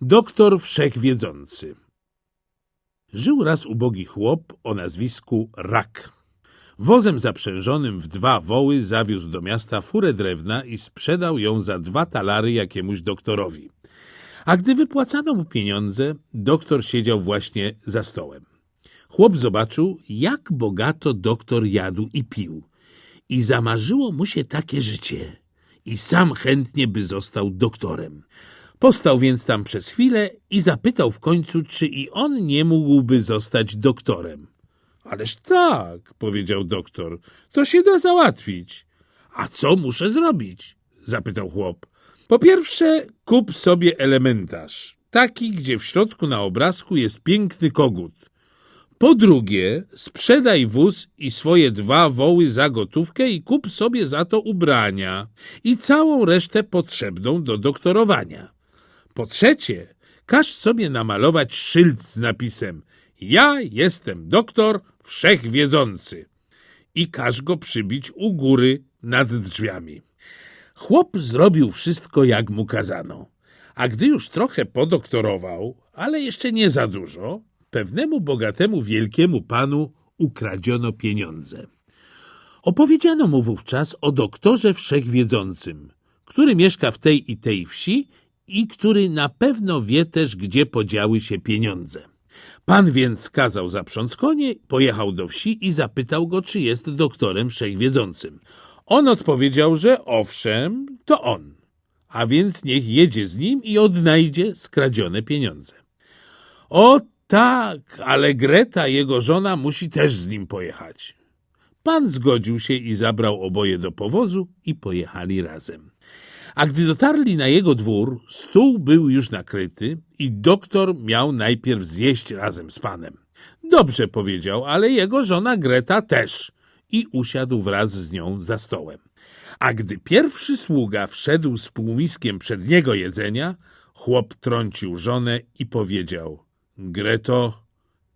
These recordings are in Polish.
Doktor Wszechwiedzący Żył raz ubogi chłop o nazwisku Rak. Wozem zaprzężonym w dwa woły zawiózł do miasta furę drewna i sprzedał ją za dwa talary jakiemuś doktorowi. A gdy wypłacano mu pieniądze, doktor siedział właśnie za stołem. Chłop zobaczył, jak bogato doktor jadł i pił. I zamarzyło mu się takie życie. I sam chętnie by został doktorem. Postał więc tam przez chwilę i zapytał w końcu, czy i on nie mógłby zostać doktorem. Ależ tak, powiedział doktor, to się da załatwić. A co muszę zrobić? zapytał chłop. Po pierwsze, kup sobie elementarz, taki, gdzie w środku na obrazku jest piękny kogut. Po drugie, sprzedaj wóz i swoje dwa woły za gotówkę i kup sobie za to ubrania i całą resztę potrzebną do doktorowania. Po trzecie, każ sobie namalować szyld z napisem Ja jestem doktor wszechwiedzący i każ go przybić u góry nad drzwiami. Chłop zrobił wszystko, jak mu kazano. A gdy już trochę podoktorował, ale jeszcze nie za dużo, pewnemu bogatemu wielkiemu panu ukradziono pieniądze. Opowiedziano mu wówczas o doktorze wszechwiedzącym, który mieszka w tej i tej wsi i który na pewno wie też, gdzie podziały się pieniądze. Pan więc kazał zaprząc konie, pojechał do wsi i zapytał go, czy jest doktorem wszechwiedzącym. On odpowiedział, że owszem, to on, a więc niech jedzie z nim i odnajdzie skradzione pieniądze. O tak, ale Greta, jego żona, musi też z nim pojechać. Pan zgodził się i zabrał oboje do powozu i pojechali razem. A gdy dotarli na jego dwór, stół był już nakryty i doktor miał najpierw zjeść razem z panem. Dobrze powiedział, ale jego żona Greta też i usiadł wraz z nią za stołem. A gdy pierwszy sługa wszedł z półmiskiem przedniego jedzenia, chłop trącił żonę i powiedział – Greto,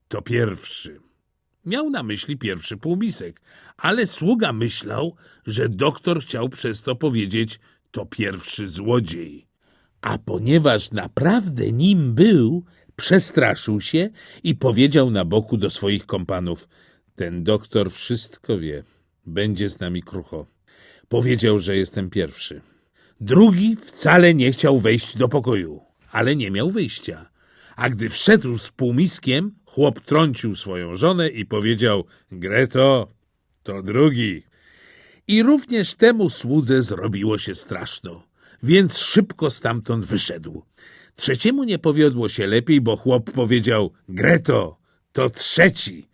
to pierwszy. Miał na myśli pierwszy półmisek, ale sługa myślał, że doktor chciał przez to powiedzieć to pierwszy złodziej. A ponieważ naprawdę nim był, przestraszył się i powiedział na boku do swoich kompanów ten doktor wszystko wie, będzie z nami krucho. Powiedział, że jestem pierwszy. Drugi wcale nie chciał wejść do pokoju, ale nie miał wyjścia. A gdy wszedł z półmiskiem, chłop trącił swoją żonę i powiedział Greto, to drugi. I również temu słudze zrobiło się straszno, więc szybko stamtąd wyszedł. Trzeciemu nie powiodło się lepiej, bo chłop powiedział Greto, to trzeci.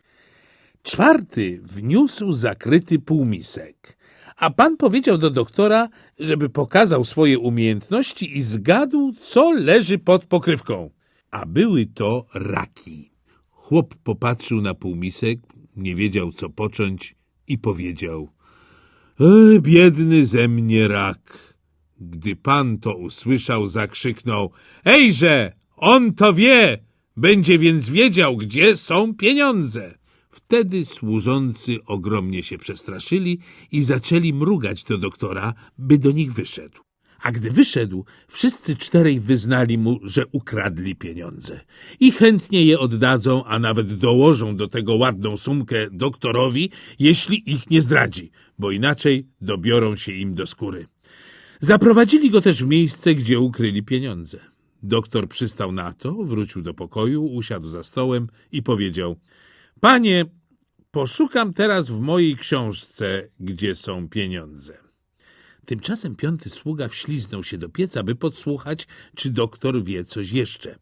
Czwarty wniósł zakryty półmisek, a pan powiedział do doktora, żeby pokazał swoje umiejętności i zgadł, co leży pod pokrywką. A były to raki. Chłop popatrzył na półmisek, nie wiedział, co począć i powiedział e, biedny ze mnie rak. Gdy pan to usłyszał, zakrzyknął Ejże, on to wie! Będzie więc wiedział, gdzie są pieniądze. Wtedy służący ogromnie się przestraszyli i zaczęli mrugać do doktora, by do nich wyszedł. A gdy wyszedł, wszyscy czterej wyznali mu, że ukradli pieniądze. I chętnie je oddadzą, a nawet dołożą do tego ładną sumkę doktorowi, jeśli ich nie zdradzi, bo inaczej dobiorą się im do skóry. Zaprowadzili go też w miejsce, gdzie ukryli pieniądze. Doktor przystał na to, wrócił do pokoju, usiadł za stołem i powiedział – Panie, poszukam teraz w mojej książce, gdzie są pieniądze. Tymczasem piąty sługa wśliznął się do pieca, by podsłuchać, czy doktor wie coś jeszcze.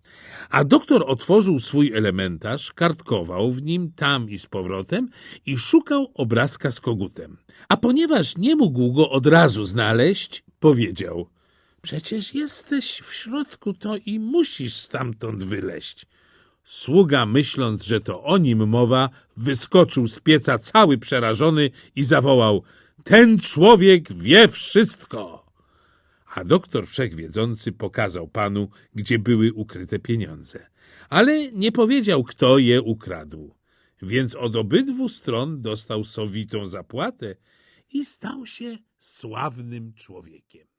A doktor otworzył swój elementarz, kartkował w nim tam i z powrotem i szukał obrazka z kogutem. A ponieważ nie mógł go od razu znaleźć, powiedział – Przecież jesteś w środku, to i musisz stamtąd wyleść. Sługa, myśląc, że to o nim mowa, wyskoczył z pieca cały przerażony i zawołał – ten człowiek wie wszystko! A doktor wszechwiedzący pokazał panu, gdzie były ukryte pieniądze. Ale nie powiedział, kto je ukradł. Więc od obydwu stron dostał sowitą zapłatę i stał się sławnym człowiekiem.